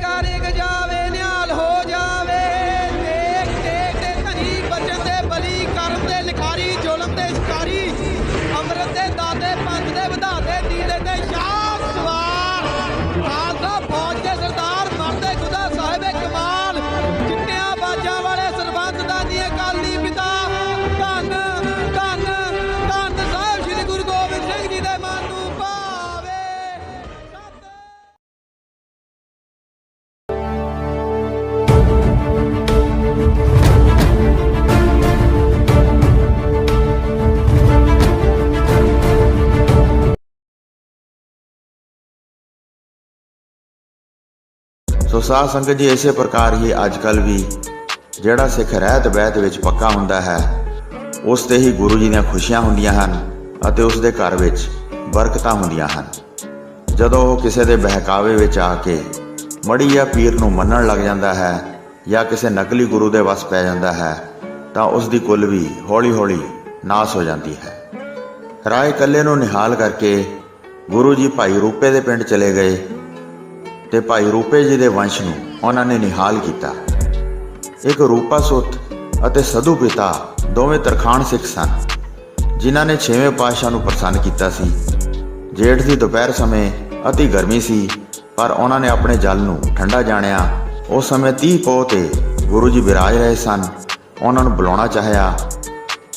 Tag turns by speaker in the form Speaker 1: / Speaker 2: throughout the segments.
Speaker 1: got it. ਸੋ ਸਾਧ ਸੰਗਤ ਜੀ, ਇਸੇ ਪ੍ਰਕਾਰ ਹੀ ਅੱਜ ਕੱਲ ਵੀ ਜਿਹੜਾ ਸਿੱਖ ਰਹਿਤ ਬਹਿਤ ਵਿੱਚ ਪੱਕਾ ਹੁੰਦਾ ਹੈ, ਉਸ ਤੇ ਹੀ ਗੁਰੂ ਜੀ ਦੀਆਂ ਖੁਸ਼ੀਆਂ ਹੁੰਦੀਆਂ ਹਨ ਅਤੇ ਉਸ ਦੇ ਘਰ ਵਿੱਚ ਬਰਕਤਾਂ ਹੁੰਦੀਆਂ ਹਨ। ਜਦੋਂ ਉਹ ਕਿਸੇ ਦੇ ਬਹਿਕਾਵੇ ਵਿੱਚ ਆ ਕੇ ਮੜੀ ਜਾਂ ਪੀਰ ਨੂੰ ਮੰਨਣ ਲੱਗ ਜਾਂਦਾ ਹੈ ਜਾਂ ਕਿਸੇ ਨਕਲੀ ਗੁਰੂ ਦੇ ਵਸ ਪੈ ਜਾਂਦਾ ਹੈ, ਤਾਂ ਉਸ ਦੀ ਕੁੱਲ ਵੀ ਹੌਲੀ-ਹੌਲੀ ਨਾਸ ਹੋ ਜਾਂਦੀ ਹੈ। ਰਾਏ ਕੱਲੇ ਨੂੰ ਨਿਹਾਲ ਕਰਕੇ ਗੁਰੂ ਜੀ ਭਾਈ ਰੂਪੇ ਦੇ ਪਿੰਡ ਚਲੇ ਗਏ। ਤੇ ਭਾਈ ਰੂਪੇ ਜੀ ਦੇ ਵੰਸ਼ ਨੂੰ ਉਹਨਾਂ ਨੇ ਨਿਹਾਲ ਕੀਤਾ। ਇੱਕ ਰੂਪਾ ਸੁੱਤ ਅਤੇ ਸਧੂ ਪਿਤਾ ਦੋਵੇਂ ਤਰਖਾਣ ਸਿੱਖ ਸਨ, ਜਿਨ੍ਹਾਂ ਨੇ ਛੇਵੇਂ ਪਾਤਸ਼ਾਹ ਨੂੰ ਪ੍ਰਸੰਨ ਕੀਤਾ ਸੀ। ਜੇਠ ਦੀ ਦੁਪਹਿਰ ਸਮੇਂ ਅਤੀ ਗਰਮੀ ਸੀ, ਪਰ ਉਹਨਾਂ ਨੇ ਆਪਣੇ ਜਲ ਨੂੰ ਠੰਡਾ ਜਾਣਿਆ। ਉਸ ਸਮੇਂ 30 ਪੋਹ ਤੇ ਗੁਰੂ ਜੀ ਵਿਰਾਜ ਰਹੇ ਸਨ। ਉਹਨਾਂ ਨੂੰ ਬੁਲਾਉਣਾ ਚਾਹਿਆ।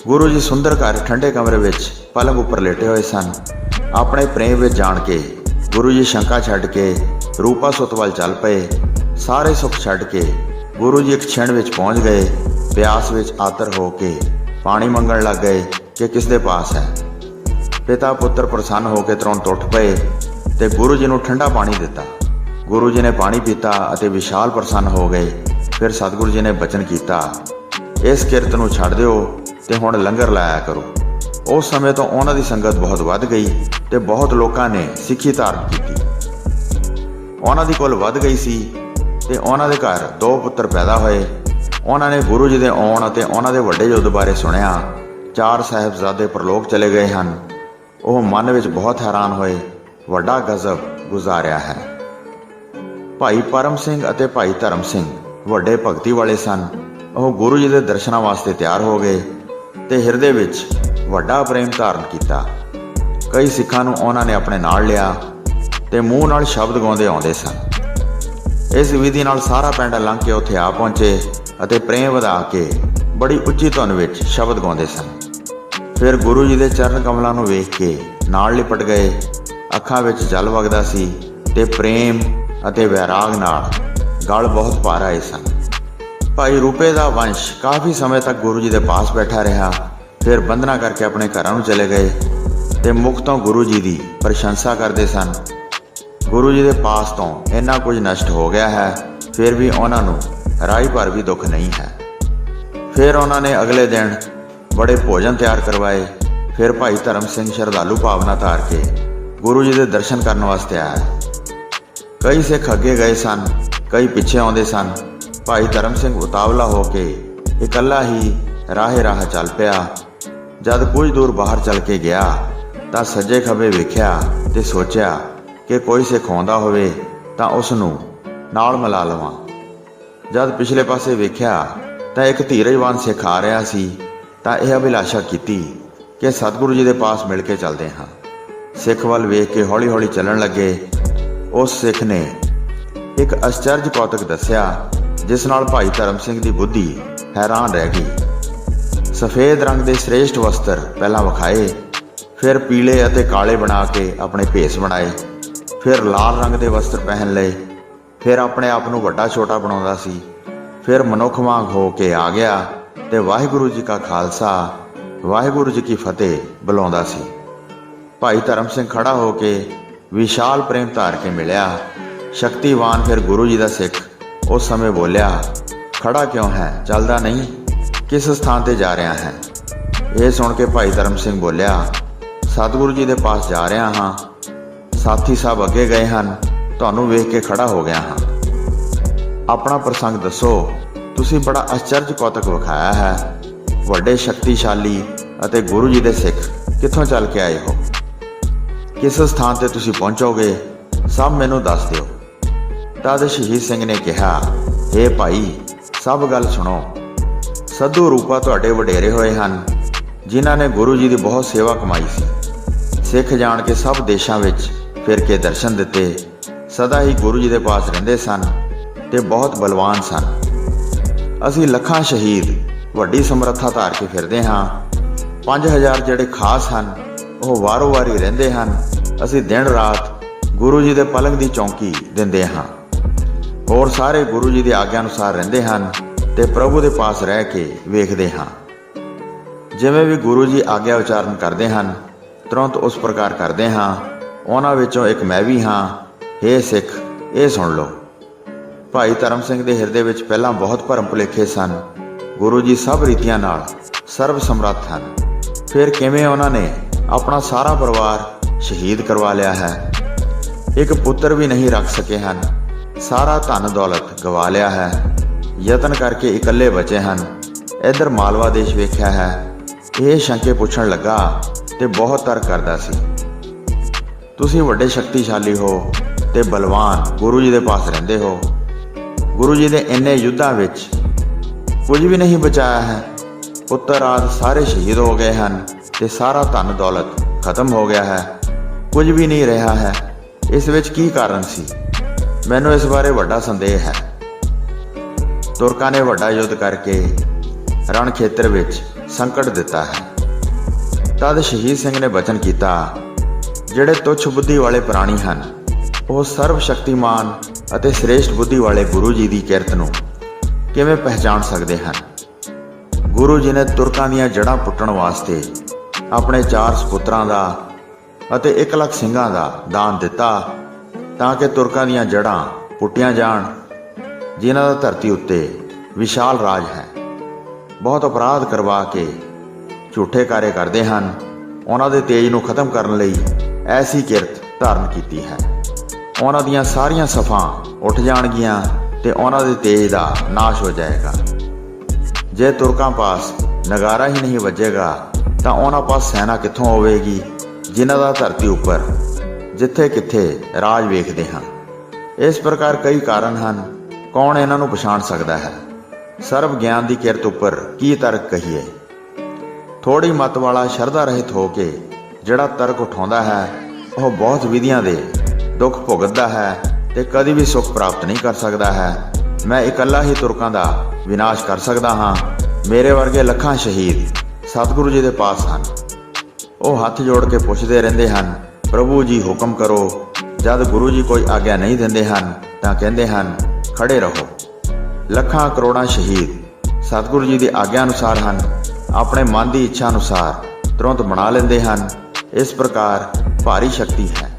Speaker 1: ਗੁਰੂ ਜੀ ਸੁੰਦਰ ਘਰ ਠੰਡੇ ਕਮਰੇ ਵਿੱਚ ਪਲੰਗ ਉੱਪਰ ਲੇਟੇ ਹੋਏ ਸਨ। ਆਪਣੇ ਪ੍ਰੇਮ ਵਿੱਚ ਜਾਣ ਕੇ ਗੁਰੂ ਜੀ ਸ਼ੰਕਾ ਛੱਡ ਕੇ ਰੂਪਾ ਸੁੱਤ ਵੱਲ ਚੱਲ ਪਏ। ਸਾਰੇ ਸੁੱਖ ਛੱਡ ਕੇ ਗੁਰੂ ਜੀ ਇੱਕ ਛਣ ਵਿੱਚ ਪਹੁੰਚ ਗਏ। ਪਿਆਸ ਵਿੱਚ ਆਤਰ ਹੋ ਕੇ ਪਾਣੀ ਮੰਗਣ ਲੱਗ ਗਏ ਕਿ ਕਿਸ ਦੇ ਪਾਸ ਹੈ। ਪਿਤਾ ਪੁੱਤਰ ਪ੍ਰਸੰਨ ਹੋ ਕੇ ਤੁਰੰਤ ਉੱਠ ਪਏ ਤੇ ਗੁਰੂ ਜੀ ਨੂੰ ਠੰਡਾ ਪਾਣੀ ਦਿੱਤਾ। ਗੁਰੂ ਜੀ ਨੇ ਪਾਣੀ ਪੀਤਾ ਅਤੇ ਵਿਸ਼ਾਲ ਪ੍ਰਸੰਨ ਹੋ ਗਏ। ਫਿਰ ਸਤਿਗੁਰੂ ਜੀ ਨੇ ਬਚਨ ਕੀਤਾ, ਇਸ ਕਿਰਤ ਨੂੰ ਛੱਡ ਦਿਓ ਤੇ ਹੁਣ ਲੰਗਰ ਲਾਇਆ ਕਰੋ। ਉਸ ਸਮੇਂ ਤੋਂ ਉਹਨਾਂ ਦੀ ਸੰਗਤ ਬਹੁਤ ਵੱਧ ਗਈ ਤੇ ਬਹੁਤ ਲੋਕਾਂ ਨੇ ਸਿੱਖੀ ਧਾਰਨ ਕੀਤੀ। ਉਹਨਾਂ ਦੀ ਕੁੱਲ ਵੱਧ ਗਈ ਸੀ ਤੇ ਉਹਨਾਂ ਦੇ ਘਰ ਦੋ ਪੁੱਤਰ ਪੈਦਾ ਹੋਏ। ਉਹਨਾਂ ਨੇ ਗੁਰੂ ਜੀ ਦੇ ਆਉਣ ਅਤੇ ਉਹਨਾਂ ਦੇ ਵੱਡੇ ਯੁੱਧ ਬਾਰੇ ਸੁਣਿਆ। ਚਾਰ ਸਾਹਿਬਜ਼ਾਦੇ ਪਰਲੋਕ ਚਲੇ ਗਏ ਹਨ। ਉਹ ਮਨ ਵਿੱਚ ਬਹੁਤ ਹੈਰਾਨ ਹੋਏ। ਵੱਡਾ ਗਜ਼ਬ ਗੁਜ਼ਾਰਿਆ ਹੈ। ਭਾਈ ਪਰਮ ਸਿੰਘ ਅਤੇ ਭਾਈ ਧਰਮ ਸਿੰਘ ਵੱਡੇ ਭਗਤੀ ਵਾਲੇ ਸਨ। ਉਹ ਗੁਰੂ ਜੀ ਦੇ ਦਰਸ਼ਨਾਂ ਵਾਸਤੇ ਤਿਆਰ ਹੋ ਗਏ ਤੇ ਹਿਰਦੇ ਵਿੱਚ ਵੱਡਾ ਪ੍ਰੇਮ ਧਾਰਨ ਕੀਤਾ। ਕਈ ਸਿੱਖਾਂ ਨੂੰ ਉਹਨਾਂ ਨੇ ਆਪਣੇ ਨਾਲ ਲਿਆ। ਤੇ ਮੂੰਹ ਨਾਲ ਸ਼ਬਦ ਗਾਉਂਦੇ ਆਉਂਦੇ ਸਨ। ਇਸ ਵਿਧੀ ਨਾਲ ਸਾਰਾ ਪਿੰਡ ਲੰਘ ਕੇ ਉੱਥੇ ਆ ਪਹੁੰਚੇ ਅਤੇ ਪ੍ਰੇਮ ਵਧਾ ਕੇ ਬੜੀ ਉੱਚੀ ਧੁਨ ਵਿੱਚ ਸ਼ਬਦ ਗਾਉਂਦੇ ਸਨ। ਫਿਰ ਗੁਰੂ ਜੀ ਦੇ ਚਰਨ ਕਮਲਾਂ ਨੂੰ ਵੇਖ ਕੇ ਨਾਲ ਲਿਪਟ ਗਏ। ਅੱਖਾਂ ਵਿੱਚ ਜਲ ਵਗਦਾ ਸੀ ਤੇ ਪ੍ਰੇਮ ਅਤੇ ਵੈਰਾਗ ਨਾਲ ਗਲ ਬਹੁਤ ਭਾਰ ਆਏ ਸਨ। ਭਾਈ ਰੂਪੇ ਦਾ ਵੰਸ਼ ਕਾਫੀ ਸਮੇਂ ਤੱਕ ਗੁਰੂ ਜੀ ਦੇ ਪਾਸ ਬੈਠਾ ਰਿਹਾ। ਫਿਰ ਬੰਦਨਾ ਕਰਕੇ ਆਪਣੇ ਘਰਾਂ ਨੂੰ ਚਲੇ ਗਏ ਤੇ ਮੁਖ ਤੋਂ ਗੁਰੂ ਜੀ ਦੀ ਪ੍ਰਸ਼ੰਸਾ ਕਰਦੇ ਸਨ ਗੁਰੂ ਜੀ ਦੇ ਪਾਸ ਤੋਂ ਇੰਨਾ ਕੁਝ ਨਸ਼ਟ ਹੋ ਗਿਆ ਹੈ, ਫਿਰ ਵੀ ਉਹਨਾਂ ਨੂੰ ਰਾਈ ਭਰ ਵੀ ਦੁੱਖ ਨਹੀਂ ਹੈ। ਫਿਰ ਉਹਨਾਂ ਨੇ ਅਗਲੇ ਦਿਨ ਬੜੇ ਭੋਜਨ ਤਿਆਰ ਕਰਵਾਏ, ਫਿਰ ਭਾਈ ਧਰਮ ਸਿੰਘ ਸ਼ਰਧਾਲੂ ਭਾਵਨਾ ਧਾਰ ਕੇ ਗੁਰੂ ਜੀ ਦੇ ਦਰਸ਼ਨ ਕਰਨ ਵਾਸਤੇ ਆਇਆ। ਕਈ ਸਿੱਖ ਅੱਗੇ ਗਏ ਸਨ, ਕਈ ਪਿੱਛੇ ਆਉਂਦੇ ਸਨ। ਭਾਈ ਧਰਮ ਸਿੰਘ ਉਤਾਵਲਾ ਹੋ ਕੇ ਇਕੱਲਾ ਹੀ ਰਾਹੇ ਰਾਹ ਚੱਲ ਪਿਆ। ਜਦ ਕੁਝ ਦੂਰ ਬਾਹਰ ਚੱਲ ਕੇ ਗਿਆ, ਤਾਂ ਸੱਜੇ ਖੱਬੇ ਵੇਖਿਆ ਤੇ ਸੋਚਿਆ ਕਿ ਕੋਈ ਸਿਖਾਉਂਦਾ ਹੋਵੇ ਤਾਂ ਉਸ ਨੂੰ ਨਾਲ ਮਿਲਾ ਲਵਾਂ। ਜਦ ਪਿਛਲੇ ਪਾਸੇ ਵੇਖਿਆ ਤਾਂ ਇੱਕ ਧੀਰਜਵਾਨ ਸਿੱਖ ਆ ਰਿਹਾ ਸੀ, ਤਾਂ ਇਹ ਅਭਿਲਾਸ਼ਾ ਕੀਤੀ ਕਿ ਸਤਿਗੁਰੂ ਜੀ ਦੇ ਪਾਸ ਮਿਲ ਕੇ ਚੱਲਦੇ ਹਾਂ। ਸਿੱਖ ਵੱਲ ਵੇਖ ਕੇ ਹੌਲੀ-ਹੌਲੀ ਚੱਲਣ ਲੱਗੇ। ਉਸ ਸਿੱਖ ਨੇ ਇੱਕ ਅਚਰਜ ਕੌਤਕ ਦੱਸਿਆ, ਜਿਸ ਨਾਲ ਭਾਈ ਧਰਮ ਸਿੰਘ ਦੀ ਬੁੱਧੀ ਹੈਰਾਨ ਰਹਿ ਗਈ। ਸਫੇਦ ਰੰਗ ਦੇ ਸ੍ਰੇਸ਼ਟ ਵਸਤਰ ਪਹਿਲਾਂ ਵਿਖਾਏ, ਫਿਰ ਪੀਲੇ ਅਤੇ ਕਾਲੇ ਬਣਾ ਕੇ ਆਪਣੇ ਭੇਸ ਬਣਾਏ। ਫਿਰ ਲਾਲ ਰੰਗ ਦੇ ਵਸਤਰ ਪਹਿਨ ਲਏ, ਫਿਰ ਆਪਣੇ ਆਪ ਨੂੰ ਵੱਡਾ ਛੋਟਾ ਬਣਾਉਂਦਾ ਸੀ, ਫਿਰ ਮਨੁੱਖ ਵਾਂਗ ਹੋ ਕੇ ਆ ਗਿਆ ਤੇ ਵਾਹਿਗੁਰੂ ਜੀ ਕਾ ਖਾਲਸਾ, ਵਾਹਿਗੁਰੂ ਜੀ ਕੀ ਫਤਿਹ ਬੁਲਾਉਂਦਾ ਸੀ। ਭਾਈ ਧਰਮ ਸਿੰਘ ਖੜਾ ਹੋ ਕੇ ਵਿਸ਼ਾਲ ਪ੍ਰੇਮ ਧਾਰ ਕੇ ਮਿਲਿਆ। ਸ਼ਕਤੀਵਾਨ ਫਿਰ ਗੁਰੂ ਜੀ ਦਾ ਸਿੱਖ, ਉਸ ਸਮੇਂ ਬੋਲਿਆ, ਖੜਾ ਕਿਉਂ ਹੈ? ਚੱਲਦਾ ਨਹੀਂ। ਕਿਸ ਸਥਾਨ ਤੇ ਜਾ ਰਿਹਾ ਹੈ? ਇਹ ਸੁਣ ਕੇ ਭਾਈ ਧਰਮ ਸਿੰਘ ਬੋਲਿਆ, ਸਤਿਗੁਰੂ ਜੀ ਦੇ ਪਾਸ ਜਾ ਰਿਹਾ ਹਾਂ। ਸਾਥੀ ਸਾਹਿਬ ਅੱਗੇ ਗਏ ਹਨ, ਤੁਹਾਨੂੰ ਵੇਖ ਕੇ ਖੜਾ ਹੋ ਗਿਆ ਹਾਂ। ਆਪਣਾ ਪ੍ਰਸੰਗ ਦੱਸੋ, ਤੁਸੀਂ ਬੜਾ ਅਚਰਜ ਕੌਤਕ ਵਿਖਾਇਆ ਹੈ। ਵੱਡੇ ਸ਼ਕਤੀਸ਼ਾਲੀ ਅਤੇ ਗੁਰੂ ਜੀ ਦੇ ਸਿੱਖ ਕਿੱਥੋਂ ਚੱਲ ਕੇ ਆਏ ਹੋ? ਕਿਸ ਸਥਾਨ ਤੇ ਤੁਸੀਂ ਪਹੁੰਚੋਗੇ, ਸਭ ਮੈਨੂੰ ਦੱਸ ਦਿਓ। ਤਦ ਸ਼ਹੀਦ ਸਿੰਘ ਨੇ ਕਿਹਾ हे ਭਾਈ, ਸਭ ਗੱਲ ਸੁਣੋ। ਸੱਧੂ ਰੂਪਾ ਤੁਹਾਡੇ ਵਡੇਰੇ ਹੋਏ ਹਨ, ਜਿਨ੍ਹਾਂ ਨੇ ਗੁਰੂ ਜੀ ਦੀ ਬਹੁਤ ਸੇਵਾ ਕਮਾਈ ਸੀ। ਸਿੱਖ ਜਾਣ ਕੇ ਸਭ ਦੇਸ਼ਾਂ ਵਿੱਚ ਫਿਰ ਕੇ ਦਰਸ਼ਨ ਦਿੱਤੇ। ਸਦਾ ਹੀ ਗੁਰੂ ਜੀ ਦੇ ਪਾਸ ਰਹਿੰਦੇ ਸਨ ਤੇ ਬਹੁਤ ਬਲਵਾਨ ਸਨ। ਅਸੀਂ ਲੱਖਾਂ ਸ਼ਹੀਦ, ਵੱਡੀ ਸਮਰੱਥਾ ਧਾਰ ਕੇ ਫਿਰਦੇ ਹਾਂ। 5000 ਜਿਹੜੇ ਖਾਸ ਹਨ, ਉਹ ਵਾਰੋ ਵਾਰੀ ਰਹਿੰਦੇ ਹਨ। ਅਸੀਂ ਦਿਨ ਰਾਤ ਗੁਰੂ ਜੀ ਦੇ ਪਲੰਗ ਦੀ ਚੌਂਕੀ ਦਿੰਦੇ ਹਾਂ। ਹੋਰ ਸਾਰੇ ਗੁਰੂ ਜੀ ਦੀ ਆਗਿਆ ਅਨੁਸਾਰ ਰਹਿੰਦੇ ਹਨ ਤੇ ਪ੍ਰਭੂ ਦੇ ਪਾਸ ਰਹਿ ਕੇ ਵੇਖਦੇ ਹਾਂ। ਜਿਵੇਂ ਵੀ ਗੁਰੂ ਜੀ ਆਗਿਆ ਉਚਾਰਨ ਕਰਦੇ ਹਨ, ਤੁਰੰਤ ਉਸ ਪ੍ਰਕਾਰ ਕਰਦੇ ਹਾਂ। ਉਹਨਾਂ ਵਿੱਚੋਂ ਇੱਕ ਮੈਂ ਵੀ ਹਾਂ। हे ਸਿੱਖ, ਇਹ ਸੁਣ ਲਓ। ਭਾਈ ਧਰਮ ਸਿੰਘ ਦੇ ਹਿਰਦੇ ਵਿੱਚ ਪਹਿਲਾਂ ਬਹੁਤ ਭਰਮ ਭੁਲੇਖੇ ਸਨ। ਗੁਰੂ ਜੀ ਸਭ ਰੀਤੀਆਂ ਨਾਲ ਸਰਬ ਸਮਰੱਥ ਹਨ। ਫਿਰ ਕਿਵੇਂ ਉਹਨਾਂ ਨੇ ਆਪਣਾ ਸਾਰਾ ਪਰਿਵਾਰ ਸ਼ਹੀਦ ਕਰਵਾ ਲਿਆ ਹੈ? ਇੱਕ ਪੁੱਤਰ ਵੀ ਨਹੀਂ ਰੱਖ ਸਕੇ ਹਨ। ਸਾਰਾ ਧਨ ਦੌਲਤ ਗਵਾ ਲਿਆ ਹੈ। ਯਤਨ ਕਰਕੇ ਇਕੱਲੇ ਬਚੇ ਹਨ। ਇਧਰ ਮਾਲਵਾ ਦੇਸ਼ ਵੇਖਿਆ ਹੈ। ਇਹ ਸ਼ੰਕੇ ਪੁੱਛਣ ਲੱਗਾ ਤੇ ਬਹੁਤ ਤਰਕ ਕਰਦਾ ਸੀ। ਤੁਸੀਂ ਵੱਡੇ ਸ਼ਕਤੀਸ਼ਾਲੀ ਹੋ ਤੇ ਬਲਵਾਨ ਗੁਰੂ ਜੀ ਦੇ ਪਾਸ ਰਹਿੰਦੇ ਹੋ। ਗੁਰੂ ਜੀ ਦੇ ਇੰਨੇ ਯੁੱਧਾਂ ਵਿੱਚ ਕੁਝ ਵੀ ਨਹੀਂ ਬਚਾਇਆ ਹੈ। ਪੁੱਤਰ ਆਦ ਸਾਰੇ ਸ਼ਹੀਦ ਹੋ ਗਏ ਹਨ ਤੇ ਸਾਰਾ ਧਨ ਦੌਲਤ ਖਤਮ ਹੋ ਗਿਆ ਹੈ। ਕੁਝ ਵੀ ਨਹੀਂ ਰਿਹਾ ਹੈ। ਇਸ ਵਿੱਚ ਕੀ ਕਾਰਨ ਸੀ? ਮੈਨੂੰ ਇਸ ਬਾਰੇ ਵੱਡਾ ਸੰਦੇਹ ਹੈ। ਤੁਰਕਾਂ ਨੇ ਵੱਡਾ ਯੁੱਧ ਕਰਕੇ ਰਣ ਖੇਤਰ ਵਿੱਚ ਸੰਕਟ ਦਿੱਤਾ ਹੈ। ਤਦ ਸ਼ਹੀਦ ਸਿੰਘ ਨੇ ਬਚਨ ਕੀਤਾ ਜਿਹੜੇ ਤੁੱਛ ਬੁੱਧੀ ਵਾਲੇ ਪ੍ਰਾਣੀ ਹਨ, ਉਹ ਸਰਵ ਸ਼ਕਤੀਮਾਨ ਅਤੇ ਸ੍ਰੇਸ਼ਟ ਬੁੱਧੀ ਵਾਲੇ ਗੁਰੂ ਜੀ ਦੀ ਕਿਰਤ ਨੂੰ ਕਿਵੇਂ ਪਹਿਚਾਣ ਸਕਦੇ ਹਨ? ਗੁਰੂ ਜੀ ਨੇ ਤੁਰਕਾਂ ਦੀਆਂ ਜੜ੍ਹਾਂ ਪੁੱਟਣ ਵਾਸਤੇ ਆਪਣੇ ਚਾਰ ਸਪੁੱਤਰਾਂ ਦਾ ਅਤੇ 1 ਲੱਖ ਸਿੰਘਾਂ ਦਾ ਦਾਨ ਦਿੱਤਾ ਤਾਂ ਕਿ ਤੁਰਕਾਂ ਦੀਆਂ ਜੜ੍ਹਾਂ ਪੁੱਟੀਆਂ ਜਾਣ, ਜਿਨ੍ਹਾਂ ਦਾ ਧਰਤੀ ਉੱਤੇ ਵਿਸ਼ਾਲ ਰਾਜ ਹੈ। ਬਹੁਤ ਅਪਰਾਧ ਕਰਵਾ ਕੇ ਝੂਠੇ ਕਾਰੇ ਕਰਦੇ ਹਨ। ਉਹਨਾਂ ਦੇ ਤੇਜ ਨੂੰ ਖਤਮ ਕਰਨ ਲਈ ਐਸੀ ਕਿਰਤ ਧਾਰਨ ਕੀਤੀ ਹੈ। ਉਹਨਾਂ ਦੀਆਂ ਸਾਰੀਆਂ ਸਫਾਂ ਉੱਠ ਜਾਣਗੀਆਂ ਤੇ ਉਹਨਾਂ ਦੇ ਤੇਜ ਦਾ ਨਾਸ਼ ਹੋ ਜਾਏਗਾ। ਜੇ ਤੁਰਕਾਂ ਪਾਸ ਨਗਾਰਾ ਹੀ ਨਹੀਂ ਵੱਜੇਗਾ, ਤਾਂ ਉਹਨਾਂ ਪਾਸ ਸੈਨਾ ਕਿੱਥੋਂ ਹੋਵੇਗੀ, ਜਿਨ੍ਹਾਂ ਦਾ ਧਰਤੀ ਉੱਪਰ ਜਿੱਥੇ ਕਿੱਥੇ ਰਾਜ ਵੇਖਦੇ ਹਾਂ ਇਸ ਪ੍ਰਕਾਰ ਕਈ ਕਾਰਨ ਹਨ, ਕੌਣ ਇਹਨਾਂ ਨੂੰ ਪਛਾਣ ਸਕਦਾ ਹੈ? ਸਰਬ ਗਿਆਨ ਦੀ ਕਿਰਤ ਉੱਪਰ ਕੀ ਤਰਕ ਕਹੀਏ? ਥੋੜੀ ਮਤ ਵਾਲਾ ਸ਼ਰਧਾ ਰਹਿਤ ਹੋ ਕੇ ਜਿਹੜਾ ਤਰਕ ਉਠਾਉਂਦਾ ਹੈ, ਉਹ ਬਹੁਤ ਵਿਧੀਆਂ ਦੇ ਦੁੱਖ ਭੁਗਤਦਾ ਹੈ ਤੇ ਕਦੀ ਵੀ ਸੁੱਖ ਪ੍ਰਾਪਤ ਨਹੀਂ ਕਰ ਸਕਦਾ ਹੈ। ਮੈਂ ਇਕੱਲਾ ਹੀ ਤੁਰਕਾਂ ਦਾ ਵਿਨਾਸ਼ ਕਰ ਸਕਦਾ ਹਾਂ। ਮੇਰੇ ਵਰਗੇ ਲੱਖਾਂ ਸ਼ਹੀਦ ਸਤਿਗੁਰੂ ਜੀ ਦੇ ਪਾਸ ਹਨ। ਉਹ ਹੱਥ ਜੋੜ ਕੇ ਪੁੱਛਦੇ ਰਹਿੰਦੇ ਹਨ, ਪ੍ਰਭੂ ਜੀ, ਹੁਕਮ ਕਰੋ। ਜਦ ਗੁਰੂ ਜੀ ਕੋਈ ਆਗਿਆ ਨਹੀਂ ਦਿੰਦੇ ਹਨ, ਤਾਂ ਕਹਿੰਦੇ ਹਨ, ਖੜੇ ਰਹੋ। ਲੱਖਾਂ ਕਰੋੜਾਂ ਸ਼ਹੀਦ ਸਤਿਗੁਰੂ ਜੀ ਦੀ ਆਗਿਆ ਅਨੁਸਾਰ ਹਨ। ਆਪਣੇ ਮਨ ਦੀ ਇੱਛਾ ਅਨੁਸਾਰ ਤੁਰੰਤ ਬਣਾ ਲੈਂਦੇ ਹਨ। ਇਸ ਪ੍ਰਕਾਰ ਭਾਰੀ ਸ਼ਕਤੀ ਹੈ।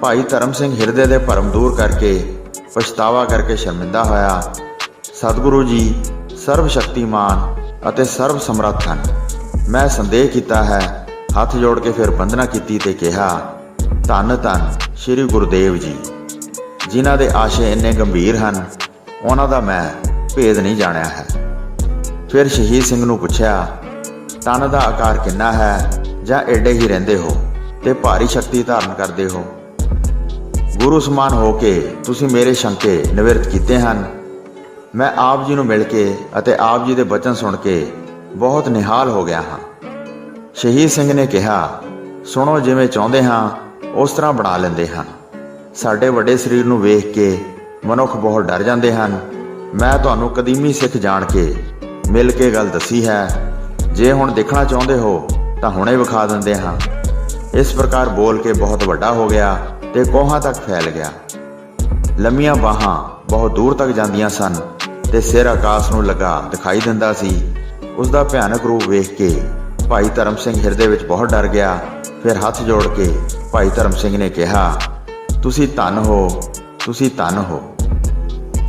Speaker 1: ਭਾਈ ਧਰਮ ਸਿੰਘ ਹਿਰਦੇ ਦੇ ਭਰਮ ਦੂਰ ਕਰਕੇ ਪਛਤਾਵਾ ਕਰਕੇ ਸ਼ਰਮਿੰਦਾ ਹੋਇਆ। ਸਤਿਗੁਰੂ ਜੀ ਸਰਵ ਸ਼ਕਤੀਮਾਨ ਅਤੇ ਸਰਵ ਸਮਰੱਥ ਹਨ। ਮੈਂ ਸੰਦੇਹ ਕੀਤਾ ਹੈ, ਹੱਥ ਜੋੜ ਕੇ ਫਿਰ ਬੰਦਨਾ ਕੀਤੀ ਤੇ ਕਿਹਾ, ਧੰਨ ਧੰਨ ਸ੍ਰੀ ਗੁਰਦੇਵ ਜੀ। ਜਿਨ੍ਹਾਂ ਦੇ ਆਸ਼ੇ ਇੰਨੇ ਗੰਭੀਰ ਹਨ, ਉਹਨਾਂ ਦਾ ਮੈਂ ਭੇਦ ਨਹੀਂ ਜਾਣਿਆ ਹੈ। ਫਿਰ ਸ਼ਹੀਦ ਸਿੰਘ ਨੂੰ ਪੁੱਛਿਆ ਤਨ ਦਾ ਆਕਾਰ ਕਿੰਨਾ ਹੈ? ਜਾਂ ਏਡੇ ਹੀ ਰਹਿੰਦੇ ਹੋ ਤੇ ਭਾਰੀ ਸ਼ਕਤੀ ਧਾਰਨ ਕਰਦੇ ਹੋ। ਗੁਰੂ ਸਮਾਨ ਹੋ ਕੇ ਤੁਸੀਂ ਮੇਰੇ ਸ਼ੰਕੇ ਨਿਵਰਤ ਕੀਤੇ ਹਨ। ਮੈਂ ਆਪ ਜੀ ਨੂੰ ਮਿਲ ਕੇ ਅਤੇ ਆਪ ਜੀ ਦੇ ਬਚਨ ਸੁਣ ਕੇ ਬਹੁਤ ਨਿਹਾਲ ਹੋ ਗਿਆ ਹਾਂ। ਸ਼ਹੀਦ ਸਿੰਘ ਨੇ ਕਿਹਾ, ਸੁਣੋ, ਜਿਵੇਂ ਚਾਹੁੰਦੇ ਹਾਂ, ਉਸ ਤਰ੍ਹਾਂ ਬਣਾ ਲੈਂਦੇ ਹਾਂ। ਸਾਡੇ ਵੱਡੇ ਸਰੀਰ ਨੂੰ ਵੇਖ ਕੇ ਮਨੁੱਖ ਬਹੁਤ ਡਰ ਜਾਂਦੇ ਹਨ। ਮੈਂ ਤੁਹਾਨੂੰ ਕਦੀਮੀ ਸਿੱਖ ਜਾਣ ਕੇ ਮਿਲ ਕੇ ਗੱਲ ਦੱਸੀ ਹੈ। ਜੇ ਹੁਣ ਦੇਖਣਾ ਚਾਹੁੰਦੇ ਹੋ ਤਾਂ ਹੁਣੇ ਵਿਖਾ ਦਿੰਦੇ ਹਾਂ। ਇਸ ਪ੍ਰਕਾਰ ਬੋਲ ਕੇ ਬਹੁਤ ਵੱਡਾ ਹੋ ਗਿਆ ਤੇ ਕੋਹਾਂ ਤੱਕ ਫੈਲ ਗਿਆ। ਲੰਮੀਆਂ ਬਾਹਾਂ ਬਹੁਤ ਦੂਰ ਤੱਕ ਜਾਂਦੀਆਂ ਸਨ ਤੇ ਸਿਰ ਆਕਾਸ਼ ਨੂੰ ਲਗਾ ਦਿਖਾਈ ਦਿੰਦਾ ਸੀ। ਉਸ ਦਾ ਭਿਆਨਕ ਰੂਪ ਵੇਖ ਕੇ ਭਾਈ ਧਰਮ ਸਿੰਘ ਹਿਰਦੇ ਵਿੱਚ ਬਹੁਤ ਡਰ ਗਿਆ। ਫਿਰ ਹੱਥ ਜੋੜ ਕੇ ਭਾਈ ਧਰਮ ਸਿੰਘ ਨੇ ਕਿਹਾ, ਤੁਸੀਂ ਧਨ ਹੋ, ਤੁਸੀਂ ਧਨ ਹੋ।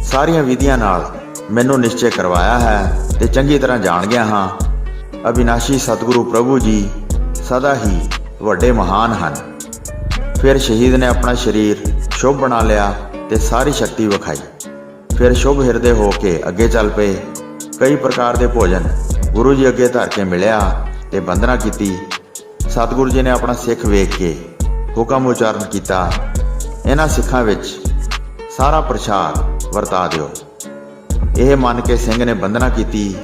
Speaker 1: ਸਾਰੀਆਂ ਵਿਧੀਆਂ ਨਾਲ ਮੈਨੂੰ ਨਿਸ਼ਚੈ ਕਰਵਾਇਆ ਹੈ ਤੇ ਚੰਗੀ ਤਰ੍ਹਾਂ ਜਾਣ ਗਿਆ ਹਾਂ। ਅਬਿਨਾਸ਼ੀ ਸਤਿਗੁਰੂ ਪ੍ਰਭੂ ਜੀ ਸਦਾ ਹੀ ਵੱਡੇ ਮਹਾਨ ਹਨ। ਫਿਰ ਸ਼ਹੀਦ ਨੇ ਆਪਣਾ ਸਰੀਰ ਸ਼ੁਭ ਬਣਾ ਲਿਆ ਤੇ ਸਾਰੀ ਸ਼ਕਤੀ ਵਿਖਾਈ। ਫਿਰ ਸ਼ੁਭ ਹਿਰਦੇ ਹੋ ਕੇ ਅੱਗੇ ਚੱਲ ਪਏ। ਕਈ ਪ੍ਰਕਾਰ ਦੇ ਭੋਜਨ ਗੁਰੂ ਜੀ ਅੱਗੇ ਧਰ ਕੇ ਮਿਲਿਆ ਤੇ ਬੰਦਨਾ ਕੀਤੀ। ਸਤਿਗੁਰੂ ਜੀ ਨੇ ਆਪਣਾ ਸਿੱਖ ਵੇਖ ਕੇ ਹੁਕਮ ਉਚਾਰਨ ਕੀਤਾ। ਇਹਨਾਂ ਸਿੱਖਾਂ ਵਿੱਚ ਸਾਰਾ ਪ੍ਰਸ਼ਾਦ ਵਰਤਾ ਦਿਓ। ਇਹ ਮੰਨ ਕੇ ਸਿੰਘ ਨੇ ਬੰਦਨਾ ਕੀਤੀ।